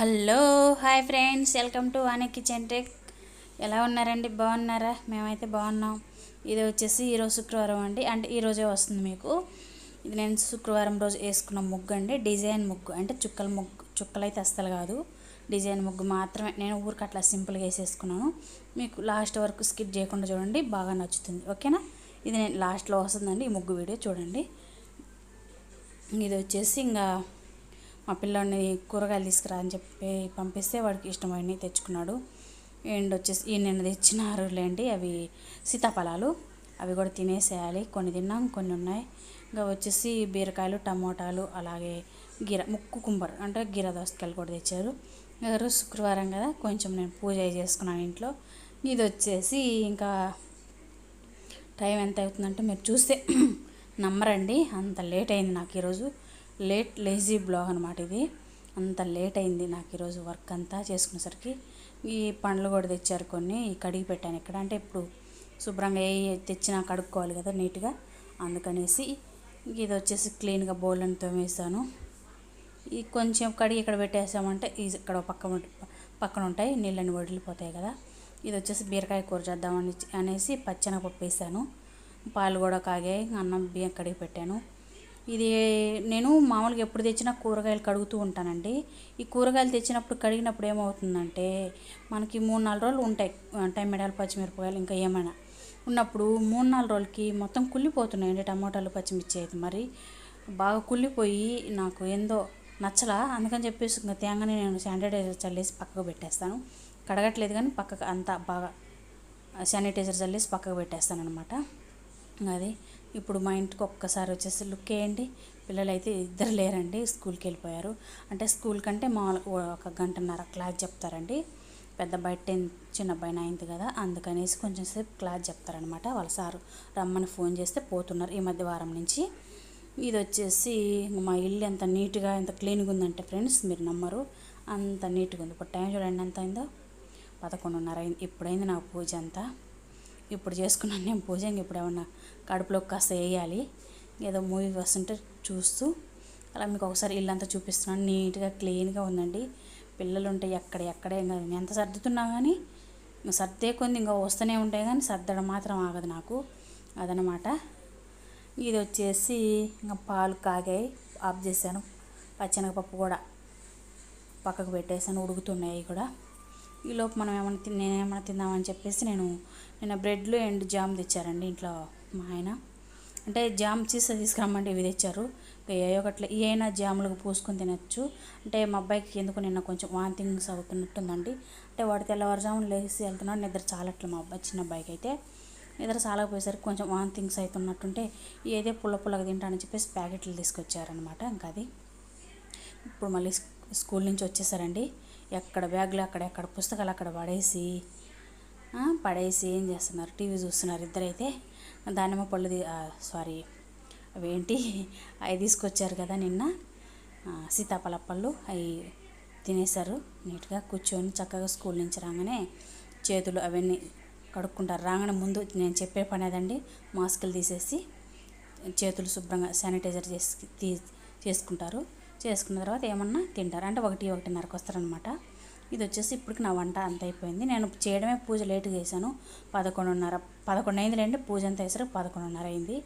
Hello hi friends. Welcome to Vani kitchen tech. ఎలా ఉన్నారండి? బాగున్నారా? మేమైతే బాగున్నాం. ఇది వచ్చేసి ఈరోజు శుక్రవారం అండి. అంటే ఈరోజే వస్తుంది మీకు. ఇది నేను శుక్రవారం రోజు వేసుకున్న ముగ్గు అండి. డిజైన్ ముగ్గు. అంటే చుక్కల ముగ్గు. చుక్కలైతే అస్సలు కాదు. డిజైన్ ముగ్గు మాత్రమే. నేను ఊరికి అట్లా సింపుల్గా వేసేసుకున్నాను. మీకు లాస్ట్ వరకు స్కిప్ చేయకుండా చూడండి. బాగా నచ్చుతుంది. ఓకేనా? ఇది నేను లాస్ట్లో వస్తుందండి. ఈ ముగ్గు వీడియో చూడండి. ఇది వచ్చేసి ఇంకా మా పిల్లోడిని కూరగాయలు తీసుకురా అని చెప్పి పంపిస్తే వాడికి ఇష్టమైనవి తెచ్చుకున్నాడు. అండ్ వచ్చేసి ఈ నిన్న తెచ్చినారు లేండి అవి సీతాఫలాలు. అవి కూడా తినేసేయాలి. కొన్ని తిన్నాం కొన్ని ఉన్నాయి. ఇంకా వచ్చేసి బీరకాయలు టమోటాలు అలాగే గిర ముక్కు కుంబర్ అంటే గిర దోసకాయలు కూడా తెచ్చారు. ఎవరు శుక్రవారం కదా కొంచెం నేను పూజ చేసుకున్నాను ఇంట్లో. ఇది వచ్చేసి ఇంకా టైం ఎంత అవుతుందంటే మీరు చూస్తే నమ్మరండి. అంత లేట్ అయింది నాకు ఈరోజు. లేట్ లేజీ బ్లాగ్ అనమాట ఇది. అంత లేట్ అయింది నాకు ఈరోజు వర్క్ అంతా చేసుకునేసరికి. ఈ పండ్లు కూడా తెచ్చారు కొన్ని కడిగి పెట్టాను ఇక్కడ. అంటే ఇప్పుడు శుభ్రంగా ఏ తెచ్చినా కడుక్కోవాలి కదా నీట్గా. అందుకనేసి ఇది వచ్చేసి క్లీన్గా బౌల్ అని తోమేసాను ఈ కొంచెం కడిగి ఇక్కడ పెట్టేసామంటే ఈ ఇక్కడ పక్క పక్కన ఉంటాయి నీళ్ళని వడిలిపోతాయి కదా. ఇది వచ్చేసి బీరకాయ కూర చేద్దామని అనేసి పచ్చనపప్పు వేసాను. పాలు కూడా కాగాయి అన్నం బియ్యం కడిగి పెట్టాను. ఇది నేను మామూలుగా ఎప్పుడు తెచ్చినా కూరగాయలు కడుగుతూ ఉంటానండి. ఈ కూరగాయలు తెచ్చినప్పుడు కడిగినప్పుడు ఏమవుతుందంటే మనకి మూడు నాలుగు రోజులు ఉంటాయి. టమాటాలు పచ్చిమిరపకాయలు ఇంకా ఏమైనా. ఉన్నప్పుడు మూడు నాలుగు రోజులకి మొత్తం కుళ్ళిపోతున్నాయండి టమాటాలు పచ్చిమిర్చి అయితే మరి. బాగా కుళ్ళిపోయి నాకు ఏందో నచ్చలా. అందుకని చెప్పేసి ఇంకా తేంగానే నేను శానిటైజర్ చల్లేసి పక్కకు పెట్టేస్తాను. కడగట్లేదు కానీ పక్కకు అంతా బాగా శానిటైజర్ చల్లేసి పక్కకు పెట్టేస్తాను అనమాట అది ఇప్పుడు మా ఇంటికి ఒక్కసారి వచ్చేసి లుక్ వేయండి. పిల్లలు అయితే ఇద్దరు లేరండి స్కూల్కి వెళ్ళిపోయారు. అంటే స్కూల్ కంటే మామూలు ఒక గంటన్నర క్లాస్ చెప్తారండి. పెద్ద అబ్బాయి టెన్త్ చిన్న అబ్బాయి నైన్త్ కదా అందుకనేసి కొంచెం సేపు క్లాస్ చెప్తారనమాట వాళ్ళ సారు. రమ్మని ఫోన్ చేస్తే పోతున్నారు ఈ మధ్య వారం నుంచి. ఇది వచ్చేసి మా ఇల్లు ఎంత నీట్గా ఎంత క్లీన్గా ఉందంటే ఫ్రెండ్స్ మీరు నమ్మరు. అంత నీట్గా ఉంది. ఇప్పుడు టైం చూడండి ఎంత అయిందో? పదకొండున్నర అయింది. ఇప్పుడైంది నాకు పూజ అంతా. ఇప్పుడు చేసుకున్నాను. నేను పూజ ఇంక ఇప్పుడు ఏమన్నా కడుపులోకి కాస్త వేయాలి. ఏదో మూవీ వస్తుంటే చూస్తూ అలా మీకు ఒకసారి ఇల్లంతా చూపిస్తున్నాను. నీట్గా క్లీన్గా ఉందండి. పిల్లలు ఉంటే ఎక్కడ ఎక్కడే ఇంకా ఎంత సర్దుతున్నా కానీ ఇంకా సర్దే కొంది ఇంకా వస్తూనే ఉంటాయి కానీ సర్దడం మాత్రం ఆగదు నాకు. అదనమాట ఇది వచ్చేసి ఇంకా పాలు కాగాయి ఆఫ్ చేశాను. పచ్చెనగపప్పు కూడా పక్కకు పెట్టేసాను ఉడుకుతున్నాయి కూడా. ఈలోపు మనం ఏమైనా తినే నేను ఏమైనా తిందామని చెప్పేసి నేను నిన్న బ్రెడ్లు అండ్ జామ్ తెచ్చారండి ఇంట్లో మా ఆయన. అంటే జామ్ చీస తీసుకురమ్మంటే ఇవి తెచ్చారు. ఏ ఒకట్ల ఏమైనా జాములకు పూసుకొని తినచ్చు. అంటే మా అబ్బాయికి ఎందుకు నిన్న కొంచెం వాంతింగ్స్ అవుతున్నట్టుందండి. అంటే వాడు తెల్లవారుజామున లేచి వెళ్తున్నాడు నిద్ర చాలట్లు మా అబ్బాయి చిన్న అబ్బాయికి అయితే. నిద్ర చాలకపోయేసరికి కొంచెం వాంతింగ్స్ అవుతున్నట్టుంటే ఏదే పుల్ల పుల్లగా తింటానని చెప్పేసి ప్యాకెట్లు తీసుకొచ్చారనమాట ఇంకా అది. ఇప్పుడు మళ్ళీ స్కూల్ నుంచి వచ్చేసారండి. ఎక్కడ బ్యాగులు అక్కడ ఎక్కడ పుస్తకాలు అక్కడ పడేసి పడేసి ఏం చేస్తున్నారు? టీవీ చూస్తున్నారు ఇద్దరైతే. దానిమ్మ పళ్ళు సారీ అవేంటి? అవి తీసుకొచ్చారు కదా నిన్న. సీతాఫల పళ్ళు అవి తినేశారు. నీట్గా కూర్చొని చక్కగా స్కూల్ నుంచి రాగానే చేతులు అవన్నీ కడుక్కుంటారు. రాగానే ముందు నేను చెప్పే పని అదండి. మాస్కులు తీసేసి చేతులు శుభ్రంగా శానిటైజర్ చేసి తీ చేసుకుంటారు. చేసుకున్న తర్వాత ఏమన్నా తింటారు. అంటే ఒకటి ఒకటిన్నరకు వస్తారనమాట ఇది వచ్చేసి ఇప్పటికి నా వంట అంత అయిపోయింది నేను చేయడమే పూజ లేట్గా చేశాను. పదకొండున్నర పదకొండు అయింది లేండి పూజ అంతా వేసరికి పదకొండున్నర అయింది.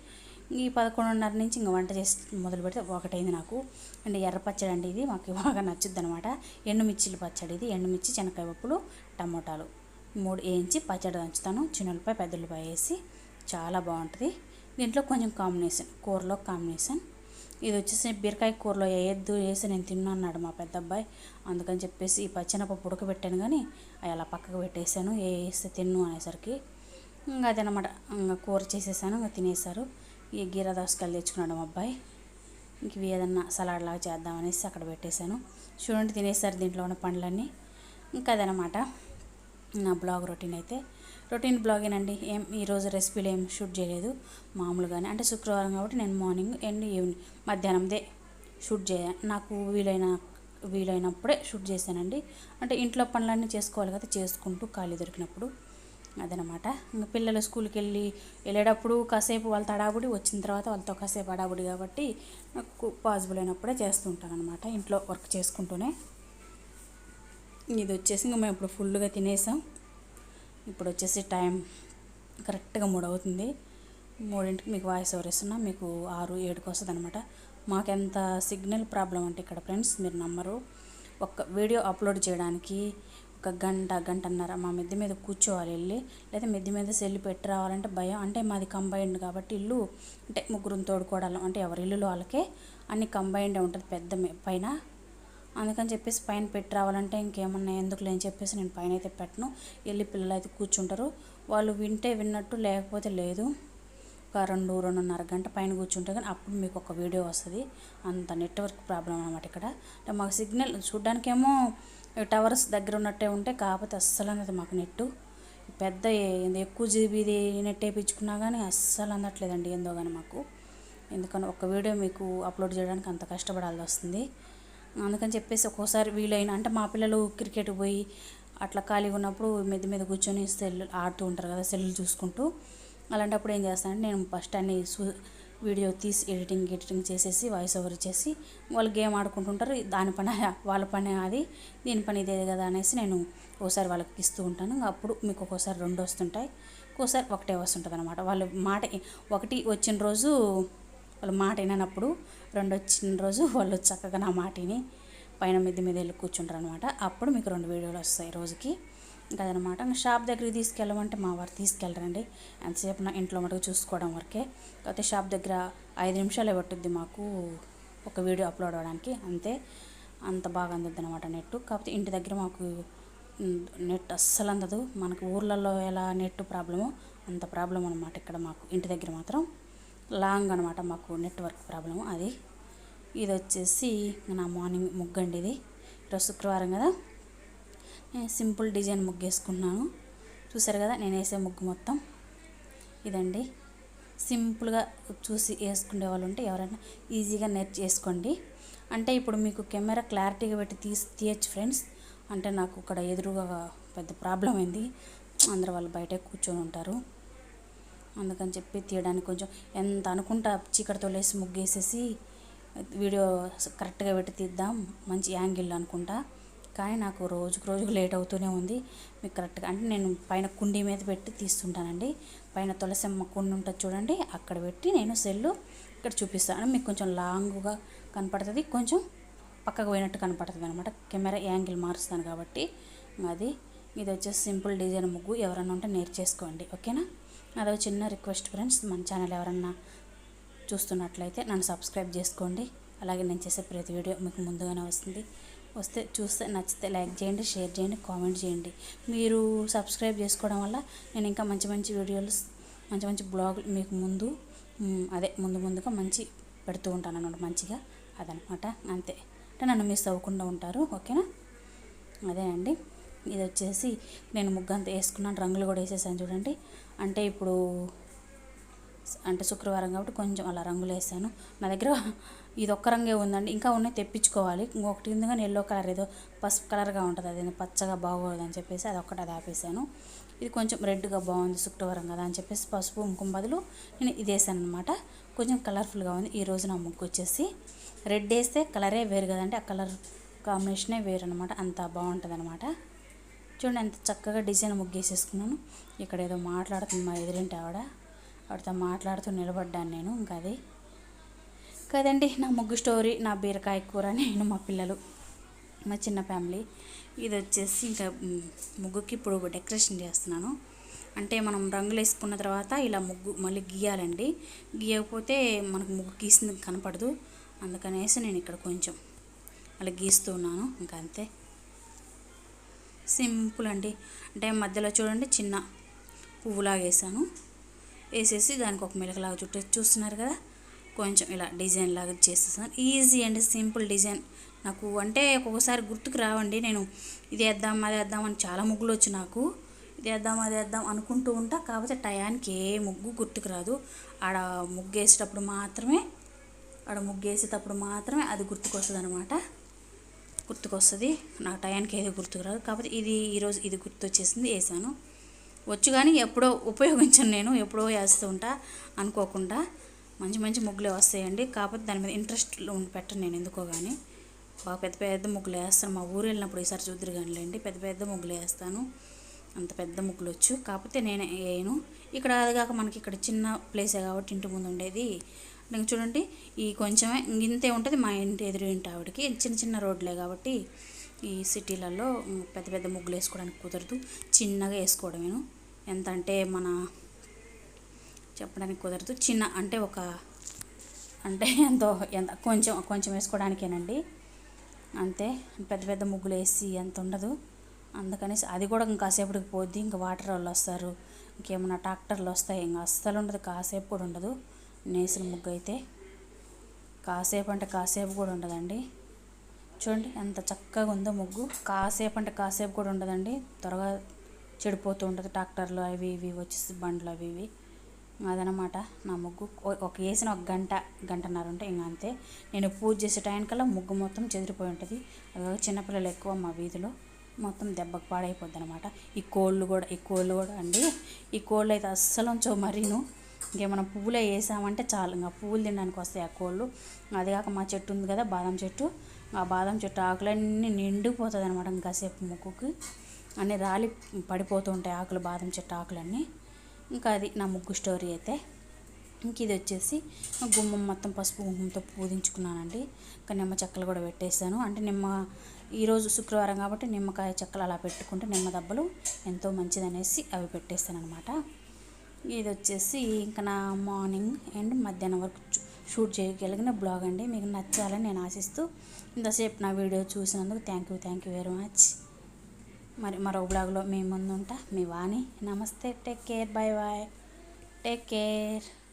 ఈ పదకొండున్నర నుంచి ఇంకా వంట చేసి మొదలు పెడితే ఒకటైంది నాకు. అండ్ ఎర్ర పచ్చడి అండి ఇది. మాకు బాగా నచ్చుద్ది అనమాట ఎండుమిర్చిల పచ్చడి ఇది. ఎండుమిర్చి చెనక్కాయ పప్పులు టమోటాలు మూడు వేయించి పచ్చడి దంచుతాను. చిన్నపాయ పెద్దలపై వేసి చాలా బాగుంటుంది. దీంట్లో కొంచెం కాంబినేషన్ కూరలో కాంబినేషన్. ఇది వచ్చేసి బీరకాయ కూరలో వేయద్దు వేసి నేను తిన్నా అన్నాడు మా పెద్ద అబ్బాయి అందుకని చెప్పేసి ఈ పచ్చెనపప్పు ఉడకబెట్టాను కానీ అవి అలా పక్కకు పెట్టేశాను ఏ వేస్తే తిన్ను అనేసరికి. ఇంకా అదనమాట ఇంకా కూర చేసేసాను ఇంకా తినేశారు. ఈ గీర దోసకాయలు తెచ్చుకున్నాడు మా అబ్బాయి. ఇంక ఇవి ఏదన్నా సలాడ్ లాగా చేద్దామనేసి అక్కడ పెట్టేశాను. చూడండి తినేసారు దీంట్లో ఉన్న పండ్లన్నీ. ఇంకా అదనమాట నా బ్లాగ్ రొటీన్ అయితే. రొటీన్ బ్లాగేనండి. ఏం ఈరోజు రెసిపీలు ఏం షూట్ చేయలేదు. మామూలుగానే అంటే శుక్రవారం కాబట్టి నేను మార్నింగ్ అండ్ ఈవినింగ్ మధ్యాహ్నందే షూట్ చేయ నాకు వీలైన వీలైనప్పుడే షూట్ చేశానండి. అంటే ఇంట్లో పనులన్నీ చేసుకోవాలి కదా చేసుకుంటూ ఖాళీ దొరికినప్పుడు అదనమాట. ఇంకా పిల్లలు స్కూల్కి వెళ్ళి వెళ్ళేటప్పుడు కాసేపు వాళ్ళతో అడాగుడి వచ్చిన తర్వాత వాళ్ళతో కాసేపు అడాగుడి కాబట్టి నాకు పాసిబుల్ అయినప్పుడే చేస్తూ ఉంటాను అనమాట ఇంట్లో వర్క్ చేసుకుంటూనే. ఇది వచ్చేసి ఇంకా మేము ఇప్పుడు ఫుల్గా తినేసాం. ఇప్పుడు వచ్చేసి టైం కరెక్ట్గా మూడు అవుతుంది మూడింటికి మీకు వాయిస్ ఓవర్ ఇస్తున్నా. మీకు ఆరు ఏడుకి వస్తుంది అనమాట మాకెంత సిగ్నల్ ప్రాబ్లం అంటే ఇక్కడ ఫ్రెండ్స్ మీరు నమ్మరు. ఒక వీడియో అప్లోడ్ చేయడానికి ఒక గంట గంటన్నర మా మిద్దె మీద కూర్చోవాలి వెళ్ళి. లేదా మిద్దె మీద సెల్లు పెట్టి రావాలంటే భయం. అంటే మాది కంబైన్డ్ కాబట్టి ఇల్లు అంటే ముగ్గురుని తోడుకోవడం అంటే ఎవరి ఇల్లులో వాళ్ళకే అన్ని కంబైన్డ్ ఉంటుంది పెద్ద మీ- పైన అందుకని చెప్పేసి పైన పెట్టి రావాలంటే ఇంకేమన్నా ఎందుకు లేని చెప్పేసి నేను పైన అయితే పెట్టను. వెళ్ళి పిల్లలు అయితే కూర్చుంటారు. వాళ్ళు వింటే విన్నట్టు లేకపోతే లేదు. ఒక రెండు రెండున్నర గంట పైన కూర్చుంటే కానీ అప్పుడు మీకు ఒక వీడియో వస్తుంది. అంత నెట్వర్క్ ప్రాబ్లం అనమాట ఇక్కడ. అంటే మాకు సిగ్నల్ చూడ్డానికేమో టవర్స్ దగ్గర ఉన్నట్టే ఉంటే కాకపోతే అస్సలు అనేది మాకు నెట్టు. పెద్ద ఎక్కువ జీబీది నెట్ వేయించుకున్నా కానీ అస్సలు అందట్లేదండి ఏందో కానీ మాకు. ఎందుకని ఒక వీడియో మీకు అప్లోడ్ చేయడానికి అంత కష్టపడాల్సి వస్తుంది. అందుకని చెప్పేసి ఒక్కోసారి వీలైన అంటే మా పిల్లలు క్రికెట్ పోయి అట్లా ఖాళీగా ఉన్నప్పుడు మెద్ది మీద కూర్చొని సెల్ ఆడుతూ ఉంటారు కదా సెల్ చూసుకుంటూ. అలాంటప్పుడు ఏం చేస్తానంటే నేను ఫస్ట్ అన్ని వీడియో తీసి ఎడిటింగ్ ఎడిటింగ్ చేసేసి వాయిస్ ఓవర్ ఇచ్చేసి వాళ్ళు గేమ్ ఆడుకుంటుంటారు. దాని పని వాళ్ళ పని అది. దీని పని ఇదే కదా అనేసి నేను ఒకసారి వాళ్ళకి ఇస్తూ ఉంటాను. ఇంకా అప్పుడు మీకు ఒక్కోసారి రెండు వస్తుంటాయి. ఒక్కోసారి ఒకటే వస్తుంటుంది అనమాట వాళ్ళు మాట ఒకటి వచ్చిన రోజు వాళ్ళు మాట విననప్పుడు రెండు వచ్చిన రోజు వాళ్ళు చక్కగా నా మాటిని పైన మిద్ది మీద వెళ్ళి కూర్చుంటారు అనమాట అప్పుడు మీకు రెండు వీడియోలు వస్తాయి రోజుకి. ఇంకా అదనమాట ఇంకా షాప్ దగ్గరికి తీసుకెళ్ళమంటే మా వారు తీసుకెళ్ళరండి. ఎంతసేపు నా ఇంట్లో మటుకు చూసుకోవడం వరకే. కాకపోతే షాప్ దగ్గర ఐదు నిమిషాలే పట్టుద్ది మాకు ఒక వీడియో అప్లోడ్ అవ్వడానికి. అంతే అంత బాగా అందుద్ది అనమాట నెట్. కాకపోతే ఇంటి దగ్గర మాకు నెట్ అస్సలు అందదు. మనకు ఊర్లలో ఎలా నెట్ ప్రాబ్లమో అంత ప్రాబ్లం అనమాట ఇక్కడ మాకు. ఇంటి దగ్గర మాత్రం లాంగ్ అనమాట మాకు నెట్వర్క్ ప్రాబ్లము అది. ఇది వచ్చేసి నా మార్నింగ్ ముగ్గు అండి ఇది. ఈరోజు శుక్రవారం కదా. నేను సింపుల్ డిజైన్ ముగ్గు వేసుకున్నాను చూసారు కదా నేను వేసే ముగ్గు మొత్తం. ఇదండి. సింపుల్గా చూసి వేసుకునే వాళ్ళు ఉంటే ఎవరైనా ఈజీగా నేర్చు చేసుకోండి. అంటే ఇప్పుడు మీకు కెమెరా క్లారిటీగా పెట్టి తీసి తీయచ్చు ఫ్రెండ్స్. అంటే నాకు ఇక్కడ ఎదురుగా పెద్ద ప్రాబ్లం అయింది. అందరు వాళ్ళు బయటే కూర్చొని ఉంటారు. అందుకని చెప్పి తీయడానికి కొంచెం ఎంత అనుకుంటా చీకటితో లేసి ముగ్గేసేసి వీడియో కరెక్ట్గా పెట్టి తీద్దాం మంచి యాంగిల్ అనుకుంటా. కానీ నాకు రోజుకు రోజుకు లేట్ అవుతూనే ఉంది. మీకు కరెక్ట్గా అంటే నేను పైన కుండీ మీద పెట్టి తీస్తుంటానండి. పైన తులసమ్మ కుండి ఉంటుంది చూడండి అక్కడ పెట్టి నేను సెల్లు ఇక్కడ చూపిస్తాను. మీకు కొంచెం లాంగ్గా కనపడుతుంది కొంచెం పక్కకు పోయినట్టు కనపడుతుంది అనమాట కెమెరా యాంగిల్ మారుస్తాను కాబట్టి అది. ఇది వచ్చేసి సింపుల్ డిజైన్ ముగ్గు. ఎవరన్నా ఉంటే నేర్చేసుకోండి ఓకేనా? అదో చిన్న రిక్వెస్ట్ ఫ్రెండ్స్ మన ఛానల్ ఎవరన్నా చూస్తున్నట్లయితే నన్ను సబ్స్క్రైబ్ చేసుకోండి. అలాగే నేను చేసే ప్రతి వీడియో మీకు ముందుగానే వస్తుంది. వస్తే చూస్తే నచ్చితే లైక్ చేయండి షేర్ చేయండి కామెంట్ చేయండి. మీరు సబ్స్క్రైబ్ చేసుకోవడం వల్ల నేను ఇంకా మంచి మంచి వీడియోలు మంచి మంచి బ్లాగులు మీకు ముందు అదే ముందు ముందుగా మంచి పెడుతూ ఉంటాను అన్నమాట మంచిగా అదనమాట అంతే. అంటే నన్ను మిస్ అవ్వకుండా ఉంటారు ఓకేనా? అదే అండి. ఇది వచ్చేసి నేను ముగ్గంతా వేసుకున్నాను రంగులు కూడా వేసేసాను చూడండి. అంటే ఇప్పుడు అంటే శుక్రవారం కాబట్టి కొంచెం అలా రంగులు వేసాను. నా దగ్గర ఇది ఒక్క రంగే ఉందండి. ఇంకా ఉన్నాయి తెప్పించుకోవాలి. ఇంకొకటి ఉంది కానీ ఎల్లో కలర్ ఏదో పసుపు కలర్గా ఉంటుంది. అది పచ్చగా బాగోదు అని చెప్పేసి అది ఒక్కటి అది ఆపేసాను. ఇది కొంచెం రెడ్గా బాగుంది శుక్రవారం కదా అని చెప్పేసి పసుపు కుంకుమ బదులు నేను ఇది వేసాను అనమాట కొంచెం కలర్ఫుల్గా ఉంది. ఈ రోజు నా ముగ్గు వచ్చేసి రెడ్ వేస్తే కలరే వేరు కదంటే ఆ కలర్ కాంబినేషనే వేరు అనమాట అంత బాగుంటుంది అనమాట చూడండి ఎంత చక్కగా డిజైన్ ముగ్గేసేసుకున్నాను. ఇక్కడ ఏదో మాట్లాడుతుంది మా ఎదురింటి ఆవిడ. ఆవిడతో మాట్లాడుతూ నిలబడ్డాను నేను ఇంకా అది. కదండి నా ముగ్గు స్టోరీ నా బీరకాయ కూర నేను మా పిల్లలు మా చిన్న ఫ్యామిలీ. ఇది వచ్చేసి ఇంకా ముగ్గుకి ఇప్పుడు డెకరేషన్ చేస్తున్నాను. అంటే మనం రంగులు వేసుకున్న తర్వాత ఇలా ముగ్గు మళ్ళీ గీయాలండి. గీయకపోతే మనకు ముగ్గు గీసింది కనపడదు. అందుకనేసి నేను ఇక్కడ కొంచెం అలా గీస్తున్నాను ఇంకా అంతే. సింపుల్ అండి. అంటే మధ్యలో చూడండి చిన్న పువ్వులాగా వేసాను. వేసేసి దానికి ఒక మెలకలాగా చుట్టూ చూస్తున్నారు కదా. కొంచెం ఇలా డిజైన్ లాగా చేసేసాను. ఈజీ అండి సింపుల్ డిజైన్. నాకు అంటే ఒక్కొక్కసారి గుర్తుకు రావండి. నేను ఇది వేద్దాం అది వేద్దాం అని చాలా ముగ్గులు వచ్చి నాకు. ఇది వేద్దాం అది వేద్దాం అనుకుంటూ ఉంటా. కాకపోతే టయానికి ఏ ముగ్గు గుర్తుకు రాదు. ఆడ ముగ్గు వేసేటప్పుడు మాత్రమే ఆడ ముగ్గు వేసేటప్పుడు మాత్రమే అది గుర్తుకొస్తుంది అనమాట గుర్తుకొస్తుంది. నాకు టయానికి ఏది గుర్తుకురాదు. కాకపోతే ఇది ఈరోజు ఇది గుర్తొచ్చేసింది వేసాను వచ్చు కానీ ఎప్పుడో ఉపయోగించను నేను ఎప్పుడో వేస్తూ ఉంటా అనుకోకుండా మంచి మంచి ముగ్గులు వస్తాయండి. కాకపోతే దాని మీద ఇంట్రెస్ట్ పెట్టను నేను ఎందుకో కానీ బాగా పెద్ద పెద్ద ముగ్గులు వేస్తాను. మా ఊరు వెళ్ళినప్పుడు ఈసారి చూద్దరు కానిలేండి. పెద్ద పెద్ద ముగ్గులు వేస్తాను. అంత పెద్ద ముగ్గులు వచ్చు కాకపోతే నేను వేయను. ఇక్కడ అది కాక మనకి ఇక్కడ చిన్న ప్లేసే కాబట్టి ఇంటి ముందు ఉండేది ఇంకా చూడండి ఈ కొంచెమే ఇంతే ఉంటుంది మా ఇంటి ఎదురు ఇంటి ఆవిడకి. చిన్న చిన్న రోడ్లే కాబట్టి ఈ సిటీలలో పెద్ద పెద్ద ముగ్గులు వేసుకోవడానికి కుదరదు. చిన్నగా వేసుకోవడమేను. ఎంత అంటే మన చెప్పడానికి కుదరదు. చిన్న అంటే ఒక అంటే ఎంతో ఎంత కొంచెం కొంచెం వేసుకోవడానికేనండి. అంతే. పెద్ద పెద్ద ముగ్గులు వేసి ఎంత ఉండదు. అందుకని అది కూడా ఇంకా పోద్ది. ఇంకా వాటర్ వాళ్ళు వస్తారు. ఇంకేమన్నా ట్రాక్టర్లు వస్తాయి. ఇంకా అస్సలు ఉండదు. కాసేపు కూడా ఉండదు. నేసిన ముగ్గు అయితే కాసేపు అంటే కాసేపు కూడా ఉండదండి. చూడండి ఎంత చక్కగా ఉందో ముగ్గు. కాసేపు అంటే కాసేపు కూడా ఉండదండి. త్వరగా చెడిపోతూ ఉంటుంది. ట్రాక్టర్లు అవి ఇవి వచ్చేసి బండ్లు అవి ఇవి. అదనమాట నా ముగ్గు. ఒక వేసిన ఒక గంట గంటన్నర ఉంటే ఇంకా అంతే. నేను పూజ చేసే టైంకల్లా ముగ్గు మొత్తం చెదిరిపోయి ఉంటుంది. అది చిన్నపిల్లలు ఎక్కువ మా వీధిలో మొత్తం దెబ్బకు పాడైపోద్ది అనమాట ఈ కోళ్ళు కూడా ఈ కోళ్ళు కూడా అండి. ఈ కోళ్ళు అయితే అస్సలు ఉంచవు మరీను. ఇంకేమైనా పువ్వులే వేసామంటే చాలు. ఇంకా పువ్వులు తినడానికి వస్తాయి ఆ కోళ్ళు. అది కాక మా చెట్టు ఉంది కదా బాదం చెట్టు. ఆ బాదం చెట్టు ఆకులన్నీ నిండిపోతుంది అనమాట ఇంకాసేపు ముక్కుకి. అన్నీ రాలి పడిపోతూ ఉంటాయి ఆకులు బాదం చెట్టు ఆకులన్నీ. ఇంకా అది నా ముగ్గు స్టోరీ అయితే. ఇంక ఇది వచ్చేసి గుమ్మం మొత్తం పసుపు కుంకుమతో పూజించుకున్నానండి ఇంకా నిమ్మ చెక్కలు కూడా పెట్టేశాను. అంటే నిమ్మ ఈరోజు శుక్రవారం కాబట్టి నిమ్మకాయ చెక్కలు అలా పెట్టుకుంటే నిమ్మ దెబ్బలు ఎంతో మంచిదనేసి అవి పెట్టేస్తాను అనమాట ఇది వచ్చేసి ఇంకా నా మార్నింగ్ అండ్ మధ్యాహ్నం వరకు షూట్ చేయగలిగిన బ్లాగ్ అండి. మీకు నచ్చాలని నేను ఆశిస్తూ ఇంతసేపు నా వీడియో చూసినందుకు thank you thank you very much. మరి మరో బ్లాగ్లో మీ ముందుంటా. మీ వాణి. నమస్తే. Take care. Bye bye take care.